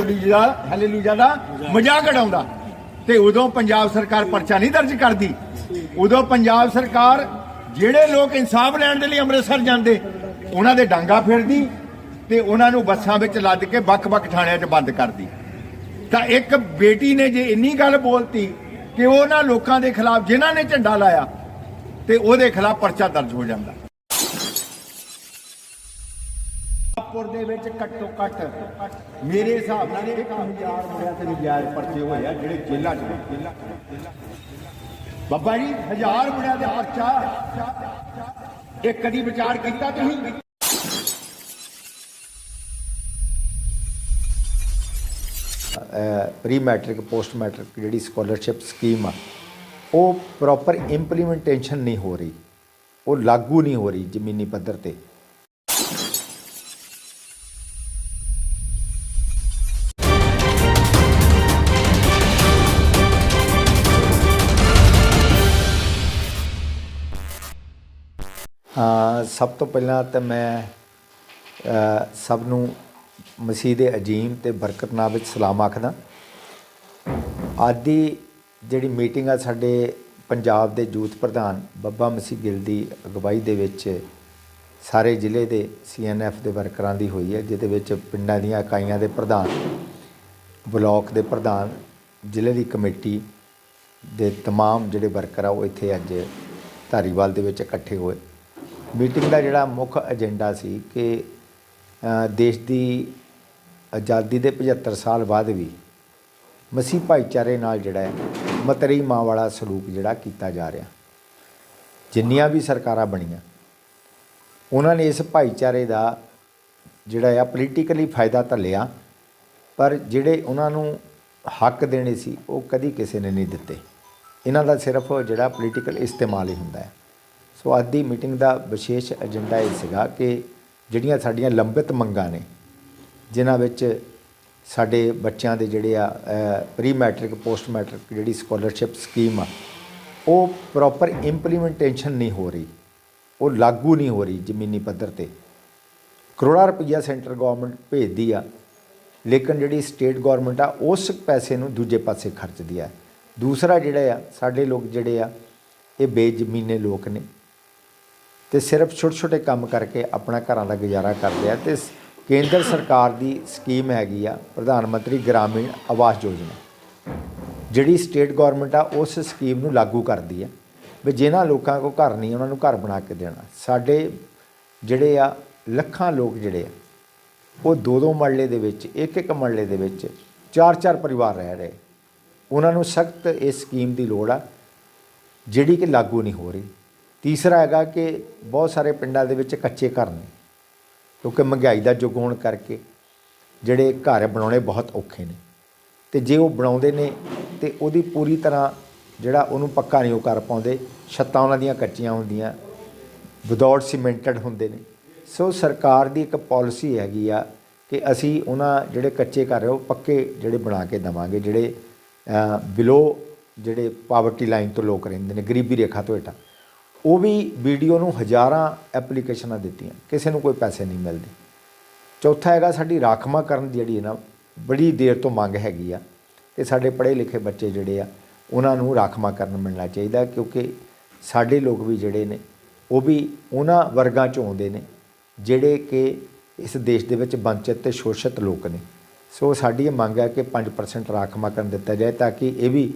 Hallelujah hallelujah ਦਾ ਮਜ਼ਾਕ ਉਡਾਉਂਦਾ। ਤੇ ਉਦੋਂ ਪੰਜਾਬ ਸਰਕਾਰ ਪਰਚਾ ਨਹੀਂ ਦਰਜ ਕਰਦੀ। ਉਦੋਂ ਪੰਜਾਬ ਸਰਕਾਰ ਜਿਹੜੇ ਲੋਕ ਇਨਸਾਫ ਲੈਣ ਦੇ ਲਈ ਅੰਮ੍ਰਿਤਸਰ ਜਾਂਦੇ, ਉਹਨਾਂ ਦੇ ਡਾਂਗਾ ਫਿਰਦੀ ਤੇ ਉਹਨਾਂ ਨੂੰ ਬੱਸਾਂ ਵਿੱਚ ਲੱਦ ਕੇ ਵੱਖ-ਵੱਖ ਥਾਣਿਆਂ 'ਚ ਬੰਦ ਕਰਦੀ। ਤਾਂ ਇੱਕ ਬੇਟੀ ਨੇ ਜੇ ਇੰਨੀ ਗੱਲ ਬੋਲਤੀ ਕਿ ਉਹਨਾਂ ਲੋਕਾਂ ਦੇ ਖਿਲਾਫ, ਜਿਨ੍ਹਾਂ ਨੇ ਝੰਡਾ ਲਾਇਆ, ਤੇ ਉਹਦੇ ਖਿਲਾਫ ਪਰਚਾ ਦਰਜ ਹੋ ਜਾਂਦਾ। ਪੁਰ ਦੇ ਵਿੱਚ ਘੱਟੋ ਘੱਟ ਮੇਰੇ ਹਿਸਾਬ ਨਾਲ 1000 ਮੁੰਡਿਆਂ ਤੇ ਨਜਾਇਜ਼ ਪਰਚੇ ਹੋਏ ਆ ਜਿਹੜੇ ਜੇਲ੍ਹਾਂ 'ਚ ਨੇ। ਬੱਬਾ ਜੀ, ਹਜ਼ਾਰ ਮੁੰਡਿਆਂ ਦੇ ਪਰਚਾ। ਇਹ ਕਦੀ ਵਿਚਾਰ ਕੀਤਾ ਤੁਸੀਂ? ਪ੍ਰੀ ਮੈਟ੍ਰਿਕ ਪੋਸਟ ਮੈਟ੍ਰਿਕ ਜਿਹੜੀ ਸਕਾਲਰਸ਼ਿਪ ਸਕੀਮ ਆ, ਉਹ ਪ੍ਰੋਪਰ ਇੰਪਲੀਮੈਂਟੇਸ਼ਨ ਨਹੀਂ ਹੋ ਰਹੀ। ਉਹ ਲਾਗੂ ਨਹੀਂ ਹੋ ਰਹੀ ਜ਼ਮੀਨੀ ਪੱਧਰ ਤੇ। ਸਭ ਤੋਂ ਪਹਿਲਾਂ ਤਾਂ ਮੈਂ ਅ, ਸਭ ਨੂੰ ਮਸੀਹ ਦੇ ਅਜੀਮ ਤੇ ਬਰਕਤਨਾਮ ਵਿੱਚ ਸਲਾਮ ਆਖਦਾ ਅੱਜ ਦੀ ਜਿਹੜੀ ਮੀਟਿੰਗ ਆ ਸਾਡੇ ਪੰਜਾਬ ਦੇ ਯੂਥ ਪ੍ਰਧਾਨ ਬੱਬਾ ਮਸੀਹ ਗਿੱਲ ਦੀ ਅਗਵਾਈ ਦੇ ਵਿੱਚ ਸਾਰੇ ਜ਼ਿਲ੍ਹੇ ਦੇ ਸੀਐਨਐਫ ਦੇ ਵਰਕਰਾਂ ਦੀ ਹੋਈ ਹੈ ਜਿਹਦੇ ਵਿੱਚ ਪਿੰਡਾਂ ਦੀਆਂ ਇਕਾਈਆਂ ਦੇ ਪ੍ਰਧਾਨ ਬਲਾਕ ਦੇ ਪ੍ਰਧਾਨ ਜ਼ਿਲ੍ਹੇ ਦੀ ਕਮੇਟੀ ਦੇ तमाम ਜਿਹੜੇ ਵਰਕਰ ਆ ਉਹ ਇੱਥੇ ਅੱਜ ਧਾਰੀਵਾਲ ਦੇ ਵਿੱਚ ਇਕੱਠੇ ਹੋਏ ਮੀਟਿੰਗ ਦਾ ਜਿਹੜਾ ਮੁੱਖ ਏਜੰਡਾ ਸੀ ਕਿ ਦੇਸ਼ ਦੀ ਆਜ਼ਾਦੀ ਦੇ 75 ਸਾਲ ਬਾਅਦ ਵੀ ਮਸੀਹ ਭਾਈਚਾਰੇ ਨਾਲ ਜਿਹੜਾ ਹੈ ਮਤਰੀ ਮਾਂ ਵਾਲਾ ਸਲੂਕ ਜਿਹੜਾ ਕੀਤਾ ਜਾ ਰਿਹਾ। ਜਿੰਨੀਆਂ ਵੀ ਸਰਕਾਰਾਂ ਬਣੀਆਂ, ਉਹਨਾਂ ਨੇ ਇਸ ਭਾਈਚਾਰੇ ਦਾ ਜਿਹੜਾ ਆ ਪੋਲੀਟੀਕਲੀ ਫਾਇਦਾ ਤਾਂ ਲਿਆ, ਪਰ ਜਿਹੜੇ ਉਹਨਾਂ ਨੂੰ ਹੱਕ ਦੇਣੇ ਸੀ, ਉਹ ਕਦੀ ਕਿਸੇ ਨੇ ਨਹੀਂ ਦਿੱਤੇ। ਇਹਨਾਂ ਦਾ ਸਿਰਫ ਜਿਹੜਾ ਪੋਲੀਟੀਕਲ ਇਸਤੇਮਾਲ ਹੀ ਹੁੰਦਾ ਹੈ। ਸੋ ਅੱਜ ਦੀ ਮੀਟਿੰਗ ਦਾ ਵਿਸ਼ੇਸ਼ ਏਜੰਡਾ ਇਹ ਸੀਗਾ ਕਿ ਜਿਹੜੀਆਂ ਸਾਡੀਆਂ ਲੰਬਿਤ ਮੰਗਾਂ ਨੇ, ਜਿਨ੍ਹਾਂ ਵਿੱਚ ਸਾਡੇ ਬੱਚਿਆਂ ਦੇ ਜਿਹੜੇ ਆ ਪ੍ਰੀ ਮੈਟ੍ਰਿਕ ਪੋਸਟ ਮੈਟ੍ਰਿਕ ਜਿਹੜੀ ਸਕਾਲਰਸ਼ਿਪ ਸਕੀਮ ਆ, ਉਹ ਪ੍ਰੋਪਰ ਇੰਪਲੀਮੈਂਟੇਸ਼ਨ ਨਹੀਂ ਹੋ ਰਹੀ, ਉਹ ਲਾਗੂ ਨਹੀਂ ਹੋ ਰਹੀ ਜ਼ਮੀਨੀ ਪੱਧਰ ਤੇ। ਕਰੋੜਾਂ ਰੁਪਈਆ ਸੈਂਟਰ ਗਵਰਨਮੈਂਟ ਭੇਜਦੀ ਆ, ਲੇਕਿਨ ਜਿਹੜੀ ਸਟੇਟ ਗਵਰਨਮੈਂਟ ਆ, ਉਸ ਪੈਸੇ ਨੂੰ ਦੂਜੇ ਪਾਸੇ ਖਰਚਦੀ ਆ। ਦੂਸਰਾ ਜਿਹੜਾ ਆ, ਸਾਡੇ ਲੋਕ ਜਿਹੜੇ ਆ, ਇਹ ਬੇਜ਼ਮੀਨੇ ਲੋਕ ਨੇ। ਤੇ ਸਿਰਫ ਛੋਟੇ ਛੋਟੇ ਕੰਮ ਕਰਕੇ ਆਪਣਾ ਘਰਾਂ ਦਾ ਗੁਜ਼ਾਰਾ ਕਰਦੇ ਆ ਤੇ ਕੇਂਦਰ ਸਰਕਾਰ ਦੀ ਸਕੀਮ ਹੈਗੀ ਆ ਪ੍ਰਧਾਨ ਮੰਤਰੀ ਗ੍ਰਾਮੀਣ ਆਵਾਸ ਯੋਜਨਾ। ਜਿਹੜੀ ਸਟੇਟ ਗਵਰਨਮੈਂਟ ਆ ਉਸ ਸਕੀਮ ਨੂੰ ਲਾਗੂ ਕਰਦੀ ਆ ਵੀ ਜਿਨ੍ਹਾਂ ਲੋਕਾਂ ਕੋ ਘਰ ਨਹੀਂ, ਉਹਨਾਂ ਨੂੰ ਘਰ ਬਣਾ ਕੇ ਦੇਣਾ। ਸਾਡੇ ਜਿਹੜੇ ਆ ਲੱਖਾਂ ਲੋਕ ਜਿਹੜੇ ਆ, ਉਹ ਦੋ ਦੋ ਮਰਲੇ ਦੇ ਵਿੱਚ ਇੱਕ ਇੱਕ ਮਰਲੇ ਦੇ ਵਿੱਚ ਚਾਰ ਚਾਰ ਪਰਿਵਾਰ ਰਹਿ ਰਹੇ। ਉਹਨਾਂ ਨੂੰ ਸਖਤ ਇਸ ਸਕੀਮ ਦੀ ਲੋੜ ਆ, ਜਿਹੜੀ ਕਿ ਲਾਗੂ ਨਹੀਂ ਹੋ ਰਹੀ। ਤੀਸਰਾ ਹੈਗਾ ਕਿ ਬਹੁਤ ਸਾਰੇ ਪਿੰਡਾਂ ਦੇ ਵਿੱਚ ਕੱਚੇ ਘਰ ਨੇ, ਕਿਉਂਕਿ ਮਹਿੰਗਾਈ ਦਾ ਯੁੱਗ ਹੋਣ ਕਰਕੇ ਜਿਹੜੇ ਘਰ ਬਣਾਉਣੇ ਬਹੁਤ ਔਖੇ ਨੇ ਤੇ ਜੇ ਉਹ ਬਣਾਉਂਦੇ ਨੇ ਤੇ ਉਹਦੀ ਪੂਰੀ ਤਰ੍ਹਾਂ ਜਿਹੜਾ ਉਹਨੂੰ ਪੱਕਾ ਨਹੀਂ ਉਹ ਕਰ ਪਾਉਂਦੇ, ਛੱਤਾਂ ਉਹਨਾਂ ਦੀਆਂ ਕੱਚੀਆਂ ਹੁੰਦੀਆਂ, ਵਿਦਆਊਟ ਸੀਮੈਂਟਡ ਹੁੰਦੇ ਨੇ। ਸੋ ਸਰਕਾਰ ਦੀ ਇੱਕ ਪਾਲਿਸੀ ਹੈਗੀ ਆ ਕਿ ਅਸੀਂ ਉਹਨਾਂ ਜਿਹੜੇ ਕੱਚੇ ਘਰ ਉਹ ਪੱਕੇ ਜਿਹੜੇ ਬਣਾ ਕੇ ਦਵਾਂਗੇ, ਜਿਹੜੇ ਬਿਲੋ ਜਿਹੜੇ ਪਾਵਰਟੀ ਲਾਈਨ ਤੋਂ ਲੋਕ ਰਹਿੰਦੇ ਨੇ, ਗਰੀਬੀ ਰੇਖਾ ਤੋਂ ਹੇਠਾਂ। ਉਹ ਵੀ ਵੀਡੀਓ ਨੂੰ ਹਜ਼ਾਰਾਂ ਐਪਲੀਕੇਸ਼ਨਾਂ ਦਿੱਤੀਆਂ, ਕਿਸੇ ਨੂੰ ਕੋਈ ਪੈਸੇ ਨਹੀਂ ਮਿਲਦੇ। ਚੌਥਾ ਹੈਗਾ ਸਾਡੀ ਰਾਖਮਾ ਕਰਨ ਦੀ ਜਿਹੜੀ ਹੈ ਨਾ ਬੜੀ ਦੇਰ ਤੋਂ ਮੰਗ ਹੈਗੀ ਆ ਕਿ ਸਾਡੇ ਪੜ੍ਹੇ ਲਿਖੇ ਬੱਚੇ ਜਿਹੜੇ ਆ, ਉਹਨਾਂ ਨੂੰ ਰਾਖਮਾ ਕਰਨ ਮਿਲਣਾ ਚਾਹੀਦਾ, ਕਿਉਂਕਿ ਸਾਡੇ ਲੋਕ ਵੀ ਜਿਹੜੇ ਨੇ, ਉਹ ਵੀ ਉਹਨਾਂ ਵਰਗਾਂ ਚੋਂ ਆਉਂਦੇ ਨੇ, ਜਿਹੜੇ ਕਿ ਇਸ ਦੇਸ਼ ਦੇ ਵਿੱਚ ਵੰਚਿਤ ਤੇ ਸ਼ੋਸ਼ਿਤ ਲੋਕ ਨੇ। ਸੋ ਸਾਡੀ ਇਹ ਮੰਗ ਹੈ ਕਿ 5% ਰਾਖਮਾ ਕਰਨ ਦਿੱਤਾ ਜਾਏ, ਤਾਂ ਕਿ ਇਹ ਵੀ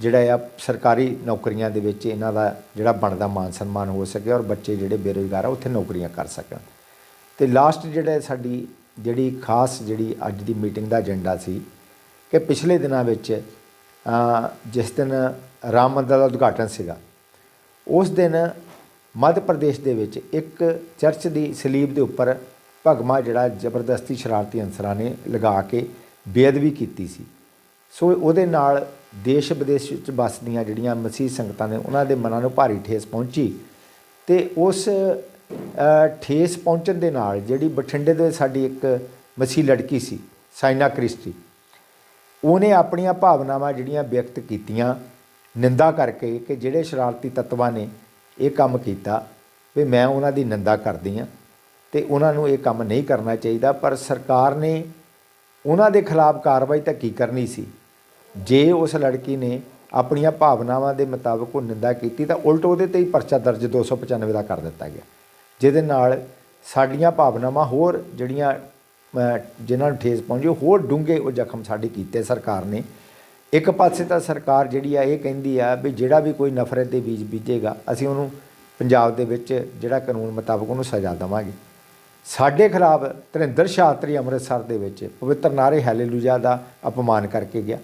ਜਿਹੜਾ ਆ ਸਰਕਾਰੀ ਨੌਕਰੀਆਂ ਦੇ ਵਿੱਚ ਇਹਨਾਂ ਦਾ ਜਿਹੜਾ ਬਣਦਾ ਮਾਨ ਸਨਮਾਨ ਹੋ ਸਕੇ ਔਰ ਬੱਚੇ ਜਿਹੜੇ ਬੇਰੁਜ਼ਗਾਰ ਆ, ਉੱਥੇ ਨੌਕਰੀਆਂ ਕਰ ਸਕਣ। ਤੇ ਲਾਸਟ ਜਿਹੜਾ ਸਾਡੀ ਜਿਹੜੀ ਖਾਸ ਜਿਹੜੀ ਅੱਜ ਦੀ ਮੀਟਿੰਗ ਦਾ ਏਜੰਡਾ ਸੀ ਕਿ ਪਿਛਲੇ ਦਿਨਾਂ ਵਿੱਚ ਜਿਸ ਦਿਨ ਰਾਮ ਮੰਦਰ ਦਾ ਉਦਘਾਟਨ ਸੀਗਾ, ਉਸ ਦਿਨ ਮੱਧ ਪ੍ਰਦੇਸ਼ ਦੇ ਵਿੱਚ ਇੱਕ ਚਰਚ ਦੀ ਸਲੀਬ ਦੇ ਉੱਪਰ ਭਗਮਾ ਜਿਹੜਾ ਜ਼ਬਰਦਸਤੀ ਸ਼ਰਾਰਤੀ ਅਨਸਰਾਂ ਨੇ ਲਗਾ ਕੇ ਬੇਅਦਬੀ ਕੀਤੀ ਸੀ। ਸੋ ਉਹਦੇ ਨਾਲ ਦੇਸ਼ ਵਿਦੇਸ਼ ਵਿੱਚ ਵੱਸਦੀਆਂ ਜਿਹੜੀਆਂ ਮਸੀਹ ਸੰਗਤਾਂ ਨੇ, ਉਹਨਾਂ ਦੇ ਮਨਾਂ ਨੂੰ ਭਾਰੀ ਠੇਸ ਪਹੁੰਚੀ ਤੇ ਉਸ ਠੇਸ ਪਹੁੰਚਣ ਦੇ ਨਾਲ ਜਿਹੜੀ ਬਠਿੰਡੇ ਦੇ ਸਾਡੀ ਇੱਕ ਮਸੀਹ ਲੜਕੀ ਸੀ, ਸਾਇਨਾ ਕ੍ਰਿਸਟੀ, ਉਹਨੇ ਆਪਣੀਆਂ ਭਾਵਨਾਵਾਂ ਜਿਹੜੀਆਂ ਵਿਅਕਤ ਕੀਤੀਆਂ, ਨਿੰਦਾ ਕਰਕੇ ਕਿ ਜਿਹੜੇ ਸ਼ਰਾਰਤੀ ਤੱਤਵਾਂ ਨੇ ਇਹ ਕੰਮ ਕੀਤਾ, ਵੀ ਮੈਂ ਉਹਨਾਂ ਦੀ ਨਿੰਦਾ ਕਰਦੀ ਆ ਤੇ ਉਹਨਾਂ ਨੂੰ ਇਹ ਕੰਮ ਨਹੀਂ ਕਰਨਾ ਚਾਹੀਦਾ, ਪਰ ਸਰਕਾਰ ਨੇ ਉਹਨਾਂ ਦੇ ਖਿਲਾਫ ਕਾਰਵਾਈ ਤਾਂ ਕੀ ਕਰਨੀ ਸੀ? ਜੇ ਉਸ ਲੜਕੀ ਨੇ ਆਪਣੀਆਂ ਭਾਵਨਾਵਾਂ ਦੇ ਮੁਤਾਬਕ ਉਹ ਨਿੰਦਾ ਕੀਤੀ ਤਾਂ ਉਲਟ ਉਹਦੇ ਤੇ ਹੀ ਪਰਚਾ ਦਰਜ 295 ਦਾ ਕਰ ਦਿੱਤਾ ਗਿਆ। ਜਿਹਦੇ ਨਾਲ ਸਾਡੀਆਂ ਭਾਵਨਾਵਾਂ ਹੋਰ ਜਿਹੜੀਆਂ ਅਹ, ਜਿਨ੍ਹਾਂ ਨੂੰ ਠੇਸ ਪਹੁੰਚੀ ਹੋਰ ਡੂੰਘੇ ਉਹ ਜ਼ਖਮ ਸਾਡੇ ਕੀਤੇ ਸਰਕਾਰ ਨੇ। ਇੱਕ ਪਾਸੇ ਤਾਂ ਸਰਕਾਰ ਜਿਹੜੀ ਆ ਇਹ ਕਹਿੰਦੀ ਆ ਵੀ ਜਿਹੜਾ ਵੀ ਕੋਈ ਨਫ਼ਰਤ ਦੇ ਬੀਜ ਬੀਜੇਗਾ ਅਸੀਂ ਉਹਨੂੰ ਪੰਜਾਬ ਦੇ ਵਿੱਚ ਜਿਹੜਾ ਕਾਨੂੰਨ ਮੁਤਾਬਕ ਉਹਨੂੰ ਸਜ਼ਾ ਦੇਵਾਂਗੇ। ਸਾਡੇ ਖਿਲਾਫ ਧਰਿੰਦਰ ਸ਼ਾਸਤਰੀ ਅੰਮ੍ਰਿਤਸਰ ਦੇ ਵਿੱਚ ਪਵਿੱਤਰ ਨਾਰੇ ਹਾਲੇਲੂਇਆ ਦਾ ਅਪਮਾਨ ਕਰਕੇ ਗਿਆ।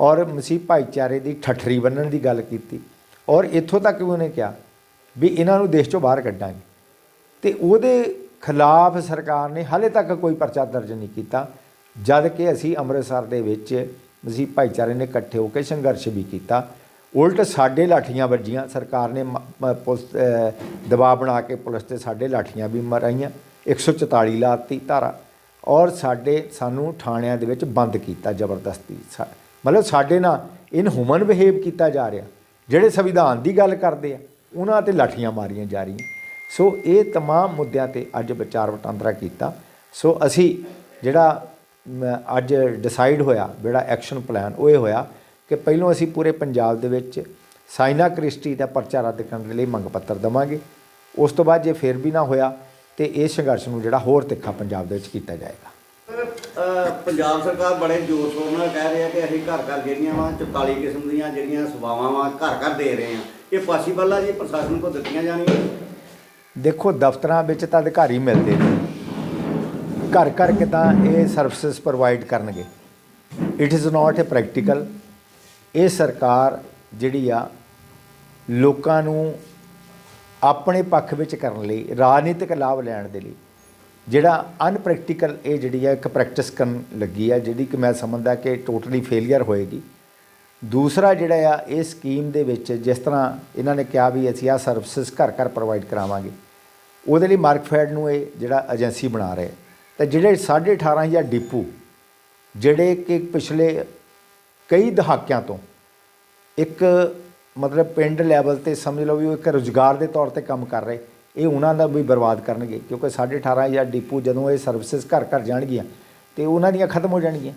ਔਰ ਮਸੀਹ ਭਾਈਚਾਰੇ ਦੀ ਠੱਠਰੀ ਬੰਨਣ ਦੀ ਗੱਲ ਕੀਤੀ। ਔਰ ਇੱਥੋਂ ਤੱਕ ਵੀ ਉਹਨੇ ਕਿਹਾ ਵੀ ਇਹਨਾਂ ਨੂੰ ਦੇਸ਼ ਚੋਂ ਬਾਹਰ ਕੱਢਾਂਗੇ। ਤੇ ਉਹਦੇ ਖਿਲਾਫ ਸਰਕਾਰ ਨੇ ਹਾਲੇ ਤੱਕ ਕੋਈ ਪਰਚਾ ਦਰਜ ਨਹੀਂ ਕੀਤਾ, ਜਦ ਕਿ ਅਸੀਂ ਅੰਮ੍ਰਿਤਸਰ ਦੇ ਵਿੱਚ ਮਸੀਹ ਭਾਈਚਾਰੇ ਨੇ ਇਕੱਠੇ ਹੋ ਕੇ ਸੰਘਰਸ਼ ਵੀ ਕੀਤਾ। ਉਲਟ ਸਾਡੇ ਲਾਠੀਆਂ ਵੱਜੀਆਂ ਸਰਕਾਰ ਨੇ ਮ- ਪੁਲਿਸ ਦਬਾਅ ਬਣਾ ਕੇ ਪੁਲਿਸ ਤੇ ਸਾਡੇ ਲਾਠੀਆਂ ਵੀ ਮਰਾਈਆਂ 144 ਲਾਤੀ ਧਾਰਾ। ਔਰ ਸਾਡੇ ਸਾਨੂੰ ਥਾਣਿਆਂ ਦੇ ਵਿੱਚ ਬੰਦ ਕੀਤਾ ਜ਼ਬਰਦਸਤੀ ਸਾ- ਮਤਲਬ ਸਾਡੇ ਨਾਲ ਇਨ ਹਿਊਮਨ ਬਿਹੇਵ ਕੀਤਾ ਜਾ ਰਿਹਾ ਜਿਹੜੇ ਸੰਵਿਧਾਨ ਦੀ ਗੱਲ ਕਰਦੇ ਆ ਉਹਨਾਂ ਤੇ ਲਾਠੀਆਂ ਮਾਰੀਆਂ ਜਾ ਰਹੀਆਂ ਸੋ ਇਹ तमाम ਮੁੱਦਿਆਂ ਤੇ ਅੱਜ ਵਿਚਾਰ ਵਟਾਂਦਰਾ ਕੀਤਾ ਸੋ ਅਸੀਂ ਜਿਹੜਾ ਮ, ਅੱਜ ਡਿਸਾਈਡ ਹੋਇਆ ਜਿਹੜਾ ਐਕਸ਼ਨ ਪਲਾਨ ਉਹ ਇਹ ਹੋਇਆ ਕਿ ਪਹਿਲੋਂ ਅਸੀਂ ਪੂਰੇ ਪੰਜਾਬ ਦੇ ਵਿੱਚ ਸਾਇਨਾ ਕ੍ਰਿਸਟੀ ਦਾ ਪਰਚਾ ਰੱਦ ਕਰਨ ਦੇ ਲਈ ਮੰਗ ਪੱਤਰ ਦਵਾਂਗੇ ਉਸ ਤੋਂ ਬਾਅਦ ਜੇ ਫਿਰ ਵੀ ਨਾ ਹੋਇਆ ਤੇ ਇਹ ਸੰਘਰਸ਼ ਨੂੰ ਜਿਹੜਾ ਹੋਰ ਤਿੱਖਾ ਪੰਜਾਬ ਦੇ ਵਿੱਚ ਕੀਤਾ ਜਾਏਗਾ ਅਹ ਪੰਜਾਬ ਸਰਕਾਰ ਬੜੇ ਜ਼ੋਰ ਸ਼ੋਰ ਨਾਲ ਕਹਿ ਰਹੀ ਹੈ ਕਿ ਅਸੀਂ ਘਰ ਘਰ ਜਿਹੜੀਆਂ ਵਾ 44 ਕਿਸਮ ਦੀਆਂ ਜਿਹੜੀਆਂ ਸੇਵਾਵਾਂ ਵਾ ਘਰ ਘਰ ਦੇ ਰਹੇ ਹਾਂ। ਇਹ ਪੋਸੀਬਲ ਜੀ ਪ੍ਰਸ਼ਾਸਨ ਕੋਲ ਦਿੱਤੀਆਂ ਜਾਣੀਆਂ ਦੇਖੋ, ਦਫ਼ਤਰਾਂ ਵਿੱਚ ਤਾਂ ਅਧਿਕਾਰੀ ਮਿਲਦੇ ਨੇ। ਘਰ ਘਰ ਕਿੱਦਾਂ ਇਹ ਸਰਵਿਸਿਜ਼ ਪ੍ਰੋਵਾਈਡ ਕਰਨਗੇ? It is not a practical ਇਹ ਸਰਕਾਰ ਜਿਹੜੀ ਆ, ਲੋਕਾਂ ਨੂੰ ਆਪਣੇ ਪੱਖ ਵਿੱਚ ਕਰਨ ਲਈ, ਰਾਜਨੀਤਿਕ ਲਾਭ ਲੈਣ ਦੇ ਲਈ ਜਿਹੜਾ ਅਨਪ੍ਰੈਕਟੀਕਲ ਇਹ ਜਿਹੜੀ ਆ ਇੱਕ ਪ੍ਰੈਕਟਿਸ ਕਰਨ ਲੱਗੀ ਆ, ਜਿਹੜੀ ਕਿ ਮੈਂ ਸਮਝਦਾ ਕਿ ਟੋਟਲੀ ਫੇਲਿਅਰ ਹੋਏਗੀ। ਦੂਸਰਾ ਜਿਹੜਾ ਆ, ਇਹ ਸਕੀਮ ਦੇ ਵਿੱਚ ਜਿਸ ਤਰ੍ਹਾਂ ਇਹਨਾਂ ਨੇ ਕਿਹਾ ਵੀ ਅਸੀਂ ਆ ਸਰਵਿਸਿਜ਼ ਘਰ ਘਰ ਪ੍ਰੋਵਾਈਡ ਕਰਾਵਾਂਗੇ, ਉਹਦੇ ਲਈ ਮਾਰਕਫੈਡ ਨੂੰ ਇਹ ਜਿਹੜਾ ਏਜੰਸੀ ਬਣਾ ਰਹੇ ਤਾਂ ਜਿਹੜੇ 18500 ਡਿਪੂ, ਜਿਹੜੇ ਕਿ ਪਿਛਲੇ ਕਈ ਦਹਾਕਿਆਂ ਤੋਂ ਇੱਕ ਮਤਲਬ ਪਿੰਡ ਲੈਵਲ ਤੇ ਸਮਝ ਲਓ ਵੀ ਉਹ ਇੱਕ ਰੁਜ਼ਗਾਰ ਦੇ ਤੌਰ ਤੇ ਕੰਮ ਕਰ ਰਹੇ ਇਹ ਉਹਨਾਂ ਦਾ ਵੀ ਬਰਬਾਦ ਕਰਨਗੇ, ਕਿਉਂਕਿ 18500 ਡਿਪੂ ਜਦੋਂ ਇਹ ਸਰਵਿਸਿਜ਼ ਘਰ ਘਰ ਜਾਣਗੀਆਂ, ਤੇ ਉਹਨਾਂ ਦੀਆਂ ਖਤਮ ਹੋ ਜਾਣਗੀਆਂ।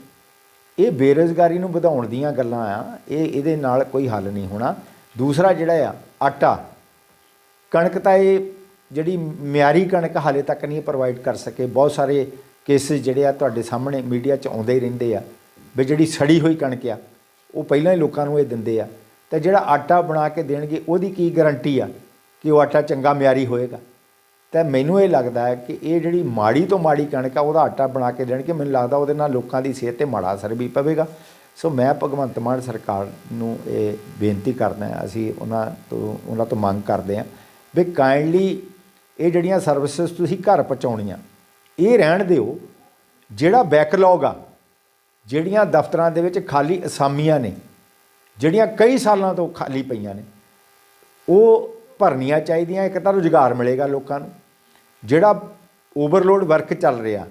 ਇਹ ਬੇਰੁਜ਼ਗਾਰੀ ਨੂੰ ਵਧਾਉਣ ਦੀਆਂ ਗੱਲਾਂ ਆ, ਇਹ ਇਹਦੇ ਨਾਲ ਕੋਈ ਹੱਲ ਨਹੀਂ ਹੋਣਾ। ਦੂਸਰਾ ਜਿਹੜਾ ਆ, ਆਟਾ। ਕਣਕ ਤਾਂ ਇਹ ਜਿਹੜੀ ਮਿਆਰੀ ਕਣਕ ਹਾਲੇ ਤੱਕ ਨਹੀਂ ਪ੍ਰੋਵਾਈਡ ਕਰ ਸਕੇ। ਬਹੁਤ ਸਾਰੇ ਕੇਸਿਸ ਜਿਹੜੇ ਆ ਤੁਹਾਡੇ ਸਾਹਮਣੇ ਮੀਡੀਆ 'ਚ ਆਉਂਦੇ ਹੀ ਰਹਿੰਦੇ ਆ, ਵੀ ਜਿਹੜੀ ਸੜੀ ਹੋਈ ਕਣਕ ਆ, ਉਹ ਪਹਿਲਾਂ ਹੀ ਲੋਕਾਂ ਨੂੰ ਇਹ ਦਿੰਦੇ ਆ। ਤੇ ਜਿਹੜਾ ਆਟਾ ਬਣਾ ਕੇ ਦੇਣਗੇ, ਉਹਦੀ ਕੀ ਗਾਰੰਟੀ ਆ? ਕਿ ਉਹ ਆਟਾ ਚੰਗਾ ਮਿਆਰੀ ਹੋਏਗਾ। ਤਾਂ ਮੈਨੂੰ ਇਹ ਲੱਗਦਾ ਹੈ ਕਿ ਇਹ ਜਿਹੜੀ ਮਾੜੀ ਤੋਂ ਮਾੜੀ ਕਣਕ ਆ, ਉਹਦਾ ਆਟਾ ਬਣਾ ਕੇ ਦੇਣਗੇ। ਮੈਨੂੰ ਲੱਗਦਾ ਉਹਦੇ ਨਾਲ ਲੋਕਾਂ ਦੀ ਸਿਹਤ ਤੇ ਮਾੜਾ ਅਸਰ ਵੀ ਪਵੇਗਾ। ਸੋ ਮੈਂ ਭਗਵੰਤ ਮਾਨ ਸਰਕਾਰ ਨੂੰ ਇਹ ਬੇਨਤੀ ਕਰਦਾ ਅਸੀਂ ਉਹਨਾਂ ਤੋਂ ਉਹਨਾਂ ਤੋਂ ਮੰਗ ਕਰਦੇ ਹਾਂ ਵੀ ਕਾਈਂਡਲੀ ਇਹ ਜਿਹੜੀਆਂ ਸਰਵਿਸਿਜ਼ ਤੁਸੀਂ ਘਰ ਪਹੁੰਚਾਉਣੀਆਂ, ਇਹ ਰਹਿਣ ਦਿਓ। ਜਿਹੜਾ ਬੈਕਲੌਗ ਆ, ਜਿਹੜੀਆਂ ਦਫ਼ਤਰਾਂ ਦੇ ਵਿੱਚ ਖਾਲੀ ਅਸਾਮੀਆਂ ਨੇ, ਜਿਹੜੀਆਂ ਕਈ ਸਾਲਾਂ ਤੋਂ ਖਾਲੀ ਪਈਆਂ ਨੇ, ਉਹ ਭਰਨੀਆਂ ਚਾਹੀਦੀਆਂ, ਇੱਕ ਤਾਂ ਰੁਜ਼ਗਾਰ ਮਿਲੇਗਾ ਲੋਕਾਂ ਨੂੰ। ਜਿਹੜਾ ਓਵਰਲੋਡ ਵਰਕ ਚੱਲ ਰਿਹਾ,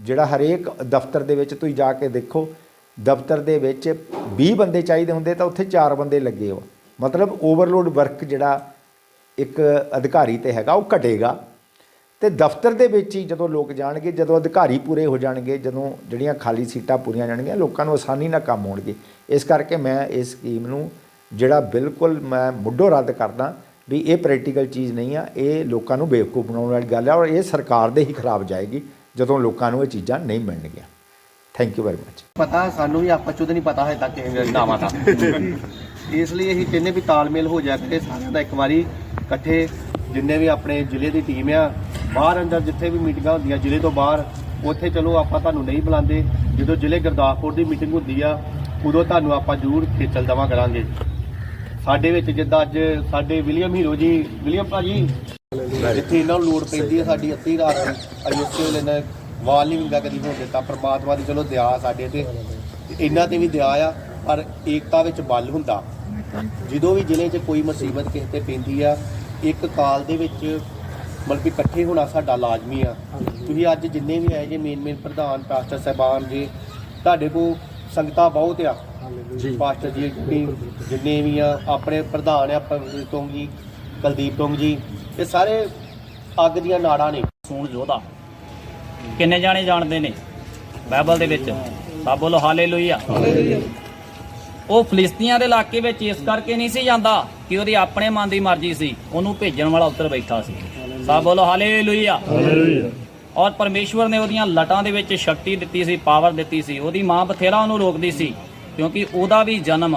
ਜਿਹੜਾ ਹਰੇਕ ਦਫ਼ਤਰ ਦੇ ਵਿੱਚ ਤੁਸੀਂ ਜਾ ਕੇ ਦੇਖੋ, ਦਫ਼ਤਰ ਦੇ ਵਿੱਚ 20 ਬੰਦੇ ਚਾਹੀਦੇ ਹੁੰਦੇ, ਤਾਂ ਉੱਥੇ 4 ਬੰਦੇ ਲੱਗੇ ਹੋ। ਮਤਲਬ ਓਵਰਲੋਡ ਵਰਕ ਜਿਹੜਾ ਇੱਕ ਅਧਿਕਾਰੀ ਤੇ ਹੈਗਾ, ਉਹ ਘਟੇਗਾ। ਤੇ ਦਫ਼ਤਰ ਦੇ ਵਿੱਚ ਹੀ ਜਦੋਂ ਲੋਕ ਜਾਣਗੇ, ਜਦੋਂ ਅਧਿਕਾਰੀ ਪੂਰੇ ਹੋ ਜਾਣਗੇ, ਜਦੋਂ ਜਿਹੜੀਆਂ ਖਾਲੀ ਸੀਟਾਂ ਪੂਰੀਆਂ ਜਾਣਗੀਆਂ, ਲੋਕਾਂ ਨੂੰ ਆਸਾਨੀ ਨਾਲ ਕੰਮ ਹੋਣਗੇ। ਇਸ ਕਰਕੇ ਮੈਂ ਇਸ ਸਕੀਮ ਨੂੰ ਜਿਹੜਾ ਬਿਲਕੁਲ ਮੈਂ ਮੁੱਢੋਂ ਰੱਦ ਕਰਦਾ ਵੀ ਇਹ ਪ੍ਰੈਕਟੀਕਲ ਚੀਜ਼ ਨਹੀਂ ਆ, ਇਹ ਲੋਕਾਂ ਨੂੰ ਬੇਵਕੂਫ ਬਣਾਉਣ ਵਾਲੀ ਗੱਲ ਆ ਔਰ ਇਹ ਸਰਕਾਰ ਦੇ ਹੀ ਖਿਲਾਫ ਜਾਏਗੀ ਜਦੋਂ ਲੋਕਾਂ ਨੂੰ ਇਹ ਚੀਜ਼ਾਂ ਨਹੀਂ ਮਿਲਣਗੀਆਂ। ਥੈਂਕ ਯੂ ਵੈਰੀ ਮਚ ਪਤਾ ਸਾਨੂੰ ਵੀ ਆਪਾਂ ਚ ਉਹਦਾ ਨਹੀਂ ਪਤਾ ਹੈ ਤੱਕ ਇਹ ਨਾਵਾਂ ਦਾ ਇਸ ਲਈ ਅਸੀਂ ਕਹਿੰਦੇ ਵੀ ਤਾਲਮੇਲ ਹੋ ਜਾ ਕਰੇ, ਸਾਰਿਆਂ ਦਾ ਇੱਕ ਵਾਰੀ ਇਕੱਠੇ ਜਿੰਨੇ ਵੀ ਆਪਣੇ ਜ਼ਿਲ੍ਹੇ ਦੀ ਟੀਮ ਆ, ਬਾਹਰ ਅੰਦਰ ਜਿੱਥੇ ਵੀ ਮੀਟਿੰਗਾਂ ਹੁੰਦੀਆਂ, ਜ਼ਿਲ੍ਹੇ ਤੋਂ ਬਾਹਰ, ਉੱਥੇ ਚਲੋ ਆਪਾਂ ਤੁਹਾਨੂੰ ਨਹੀਂ ਬੁਲਾਉਂਦੇ। ਜਦੋਂ ਜ਼ਿਲ੍ਹੇ ਗੁਰਦਾਸਪੁਰ ਦੀ ਮੀਟਿੰਗ ਹੁੰਦੀ ਆ, ਉਦੋਂ ਤੁਹਾਨੂੰ ਆਪਾਂ ਜ਼ਰੂਰ ਖੇਚਲ ਦੇਵਾਂ ਕਰਾਂਗੇ। ਸਾਡੇ ਵਿੱਚ ਜਿੱਦਾਂ ਅੱਜ ਸਾਡੇ ਵਿਲੀਅਮ ਹੀਰੋ ਜੀ, ਵਿਲੀਅਮ ਭਾਜੀ, ਜਿੱਥੇ ਇਹਨਾਂ ਨੂੰ ਲੋੜ ਪੈਂਦੀ ਹੈ ਸਾਡੀ ਅੱਧੀ ਰਾਤ ਨੂੰ ਅਸੀਂ ਉਸੇ ਵੇਲੇ ਨੇ ਵਾਲ ਨਹੀਂ ਵਿੰਗਾ ਕਦੀ ਹੋਣ ਦਿੱਤਾ, ਪ੍ਰਮਾਤਮਾ ਦੀ ਚਲੋ ਦਇਆ ਸਾਡੇ ਤੇ ਤੇ ਇਹਨਾਂ ਤੇ ਵੀ ਦਇਆ ਆ, ਪਰ ਏਕਤਾ ਵਿੱਚ ਬਲ ਹੁੰਦਾ। ਜਦੋਂ ਵੀ ਜ਼ਿਲ੍ਹੇ 'ਚ ਕੋਈ ਮੁਸੀਬਤ ਕਿਸੇ ਤੇ ਪੈਂਦੀ ਆ, ਇੱਕ ਕਾਲ ਦੇ ਵਿੱਚ ਮਤਲਬ ਕਿ ਇਕੱਠੇ ਹੋਣਾ ਸਾਡਾ ਲਾਜ਼ਮੀ ਆ। ਤੁਸੀਂ ਅੱਜ ਜਿੰਨੇ ਵੀ ਆਏ ਜੇ ਮੇਨ ਮੇਨ ਪ੍ਰਧਾਨ, ਪਾਸਟਰ ਸਾਹਿਬਾਨ ਜੀ, ਤੁਹਾਡੇ ਕੋਲ ਸੰਗਤਾਂ ਬਹੁਤ ਆ। ਜੀ। ਪਾਸਟਰ ਜੀ ਜਿੰਨੇ ਜਿੰਨੇ ਵੀ ਆ ਆਪਣੇ ਪ੍ਰਧਾਨ ਆ ਪਰਮਜੀਤ ਜੀ ਕੁਲਦੀਪ ਤੋਂ ਜੀ ਇਹ ਸਾਰੇ ਅੱਗ ਦੀਆਂ ਨਾੜਾਂ ਨੇ। ਸੂਣ ਯੋਧਾ। ਕਿੰਨੇ ਜਾਣੇ ਜਾਣਦੇ ਨੇ? ਬਾਈਬਲ ਦੇ ਵਿੱਚ। ਸਭ ਬੋਲੋ ਹਾਲੇਲੂਇਆ। ਉਹ ਫਲਿਸਤੀਆਂ ਦੇ ਇਲਾਕੇ ਵਿੱਚ ਇਸ ਕਰਕੇ ਨਹੀਂ ਸੀ ਜਾਂਦਾ ਕਿ ਉਹਦੀ ਆਪਣੇ ਮਨ ਦੀ ਮਰਜ਼ੀ ਸੀ। ਉਹਨੂੰ ਭੇਜਣ ਵਾਲਾ ਉੱਤਰ ਬੈਠਾ ਸੀ। ਸਭ ਬੋਲੋ ਹਾਲੇਲੂਇਆ। ਔਰ ਪਰਮੇਸ਼ਵਰ ਨੇ ਉਹਦੀਆਂ ਲਟਾਂ ਦੇ ਵਿੱਚ ਸ਼ਕਤੀ ਦਿੱਤੀ ਸੀ ਪਾਵਰ ਦਿੱਤੀ ਸੀ। ਉਹਦੀ ਮਾਂ ਬਥੇਰਾ ਉਹਨੂੰ ਰੋਕਦੀ ਸੀ। ਕਿਉਂਕਿ ਉਹਦਾ ਵੀ ਜਨਮ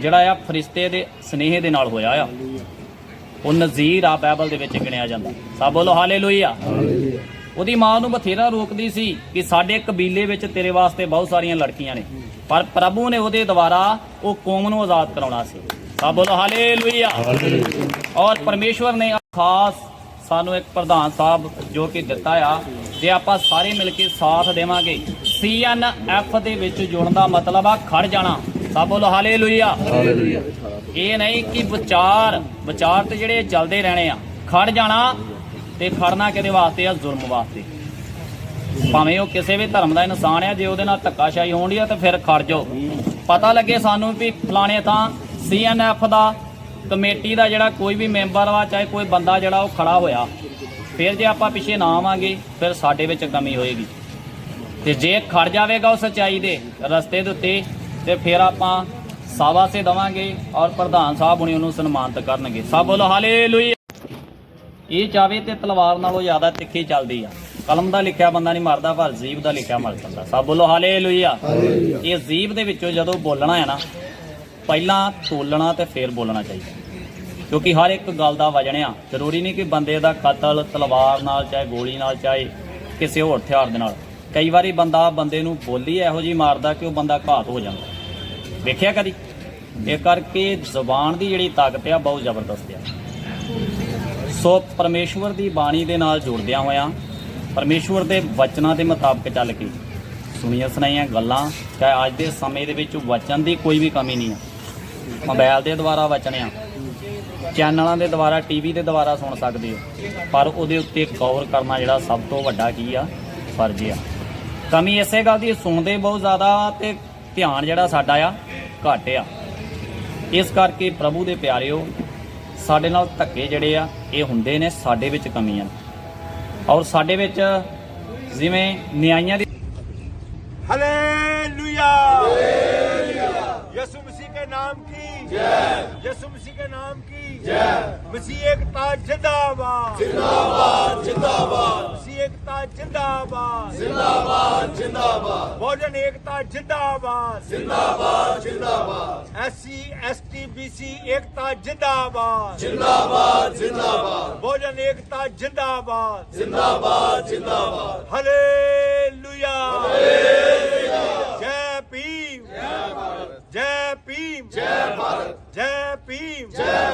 ਜਿਹੜਾ ਆ ਫਰਿਸ਼ਤੇ ਦੇ ਸਨੇਹ ਦੇ ਨਾਲ ਹੋਇਆ ਆ। ਉਹ ਨਜ਼ੀਰ ਆ ਬਾਈਬਲ ਦੇ ਵਿੱਚ ਗਿਣਿਆ ਜਾਂਦਾ। ਸਭ ਬੋਲੋ ਹਾਲੇਲੂਇਆ। ਉਹਦੀ ਮਾਂ ਨੂੰ ਬਥੇਰਾ ਰੋਕਦੀ ਸੀ ਕਿ ਸਾਡੇ ਕਬੀਲੇ ਵਿੱਚ ਤੇਰੇ ਵਾਸਤੇ ਬਹੁਤ ਸਾਰੀਆਂ ਲੜਕੀਆਂ ਨੇ। ਪਰ ਪ੍ਰਭੂ ਨੇ ਉਹਦੇ ਦੁਆਰਾ ਉਹ ਕੌਮ ਨੂੰ ਆਜ਼ਾਦ ਕਰਾਉਣਾ ਸੀ। ਸਭ ਬੋਲੋ ਹਾਲੇਲੂਇਆ। ਔਰ ਪਰਮੇਸ਼ਵਰ ਨੇ ਖਾਸ ਸਾਨੂੰ ਇੱਕ ਪ੍ਰਧਾਨ ਸਾਹਿਬ ਜੋ ਕਿ ਦਿੱਤਾ ਆ ਜੇ ਆਪਾਂ ਸਾਰੇ ਮਿਲ ਕੇ ਸਾਥ ਦੇਵਾਂਗੇ। ਸੀਐਨਐਫ ਦੇ ਵਿੱਚ ਜੁੜਨ ਦਾ ਮਤਲਬ ਆ ਖੜ ਜਾਣਾ। ਸਭ ਬੋਲੋ ਹਾਲੇਲੂਇਆ। ਇਹ ਨਹੀਂ ਕਿ ਵਿਚਾਰ ਵਿਚਾਰ ਤੇ ਜਿਹੜੇ ਚੱਲਦੇ ਰਹਿਣੇ ਆ। ਖੜ ਜਾਣਾ ਤੇ ਖੜਨਾ ਕਿਹਦੇ ਵਾਸਤੇ ਆ? ਜ਼ੁਲਮ ਵਾਸਤੇ। ਭਾਵੇਂ ਉਹ ਕਿਸੇ ਵੀ ਧਰਮ ਦਾ ਇਨਸਾਨ ਆ ਜੇ ਉਹਦੇ ਨਾਲ ਧੱਕਾਸ਼ਾਹੀ ਹੋਣ ਆ ਤੇ ਫਿਰ ਖੜ ਜਾਓ। ਪਤਾ ਲੱਗੇ ਸਾਨੂੰ ਵੀ ਫਲਾਣੇ ਥਾਂ ਸੀਐਨਐਫ ਦਾ ਕਮੇਟੀ ਦਾ ਜਿਹੜਾ ਕੋਈ ਵੀ ਮੈਂਬਰ ਵਾ ਚਾਹੇ ਕੋਈ ਬੰਦਾ ਜਿਹੜਾ ਉਹ ਖੜਾ ਹੋਇਆ ਫਿਰ ਜੇ ਆਪਾਂ ਪਿੱਛੇ ਨਾ ਆਵਾਂਗੇ ਫਿਰ ਸਾਡੇ ਵਿੱਚ ਕਮੀ ਹੋਏਗੀ। ਤੇ ਜੇ ਖੜ ਜਾਵੇਗਾ ਉਹ ਸੱਚਾਈ ਦੇ ਰਸਤੇ ਦੇ ਉੱਤੇ ਤੇ ਫਿਰ ਆਪਾਂ ਸਾਵਾਸੇ ਦਵਾਂਗੇ ਔਰ ਪ੍ਰਧਾਨ ਸਾਹਿਬ ਹੁਣੀ ਉਹਨੂੰ ਸਨਮਾਨਿਤ ਕਰਨਗੇ। ਸਭ ਬੋਲੋ ਹਾਲੇਲੂਇਆ ਇਹ ਚਾਵੇ ਤੇ ਤਲਵਾਰ ਨਾਲੋਂ ਜ਼ਿਆਦਾ ਤਿੱਖੀ ਚੱਲਦੀ ਆ। ਕਲਮ ਦਾ ਲਿਖਿਆ ਬੰਦਾ ਨਹੀਂ ਮਰਦਾ ਪਰ ਜੀਬ ਦਾ ਲਿਖਿਆ ਮਰ ਜਾਂਦਾ। ਸਭ ਬੋਲੋ ਹਾਲੇਲੂਇਆ ਇਹ ਜੀਬ ਦੇ ਵਿੱਚੋਂ ਜਦੋਂ ਬੋਲਣਾ ਹੈ ਨਾ ਪਹਿਲਾਂ ਤੋਲਣਾ ਤੇ ਫਿਰ ਬੋਲਣਾ ਚਾਹੀਦਾ। ਕਿਉਂਕਿ ਹਰ ਇੱਕ ਗੱਲ ਦਾ ਵਜਨ ਆ ਜ਼ਰੂਰੀ ਨਹੀਂ ਕਿ ਬੰਦੇ ਦਾ ਕਤਲ, ਤਲਵਾਰ ਨਾਲ ਚਾਹੇ ਗੋਲੀ ਨਾਲ ਚਾਹੇ ਕਿਸੇ ਹੋਰ ਹਥਿਆਰ ਦੇ ਨਾਲ। ਕਈ ਵਾਰੀ ਬੰਦਾ ਬੰਦੇ ਨੂੰ ਬੋਲੀ ਇਹੋ ਜੀ ਮਾਰਦਾ ਕਿ ਉਹ ਬੰਦਾ ਘਾਤ ਹੋ ਜਾਂਦਾ। ਵੇਖਿਆ ਕਦੀ? ਇਹ ਕਰਕੇ ਜ਼ੁਬਾਨ ਦੀ ਜਿਹੜੀ ਤਾਕਤ ਆ, ਬਹੁਤ ਜ਼ਬਰਦਸਤ ਆ। ਸੋ ਪਰਮੇਸ਼ਵਰ ਦੀ ਬਾਣੀ ਦੇ ਨਾਲ ਜੁੜਦਿਆਂ ਹੋਇਆਂ, ਪਰਮੇਸ਼ਵਰ ਦੇ ਵਚਨਾਂ ਦੇ ਮੁਤਾਬਕ ਚੱਲ ਕੇ ਸੁਣੀਆਂ ਸੁਣਾਈਆਂ ਗੱਲਾਂ, ਚਾਹੇ ਅੱਜ ਦੇ ਸਮੇਂ ਦੇ ਵਿੱਚ ਵਚਨ ਦੀ ਕੋਈ ਵੀ ਕਮੀ ਨਹੀਂ ਹੈ ਮੋਬਾਈਲ ਦੇ ਦੁਆਰਾ ਵਚਨ ਆ। ਚੈਨਲਾਂ ਦੇ ਦੁਆਰਾ ਟੀਵੀ ਦੇ ਦੁਆਰਾ ਸੁਣ ਸਕਦੇ ਹੋ। ਪਰ ਉਹਦੇ ਉੱਤੇ ਗੌਰ ਕਰਨਾ ਜਿਹੜਾ ਸਭ ਤੋਂ ਵੱਡਾ ਕੀ ਆ? ਫਰਜ਼ ਆ। ਕਮੀ ਇਸੇ ਗੱਲ ਦੀ, ਸੁਣਦੇ ਬਹੁਤ ਜ਼ਿਆਦਾ ਤੇ ਧਿਆਨ ਜਿਹੜਾ ਸਾਡਾ ਆ, ਘੱਟ ਆ। ਇਸ ਕਰਕੇ ਪ੍ਰਭੂ ਦੇ ਪਿਆਰਿਓ, ਸਾਡੇ ਨਾਲ ਧੱਕੇ ਜਿਹੜੇ ਆ, ਇਹ ਹੁੰਦੇ ਨੇ ਸਾਡੇ ਵਿੱਚ ਕਮੀਆਂ ਨੇ। ਔਰ ਸਾਡੇ ਵਿੱਚ ਜਿਵੇਂ ਨਿਆਂਇਆਂ मसीह एकता जिंदाबाद। जिंदाबाद जिंदाबाद। मसीह एकता जिंदाबाद। जिंदाबाद जिंदाबाद। बहुजन एकता जिंदाबाद। जिंदाबाद जिंदाबाद। एससी एसटी बीसी एकता जिंदाबाद। जिंदाबाद जिंदाबाद। बहुजन एकता जिंदाबाद। जिंदाबाद जिंदाबाद। हालेलुया। जय भीम। जय भारत। जय भीम। जय भारत। जय भीम। जय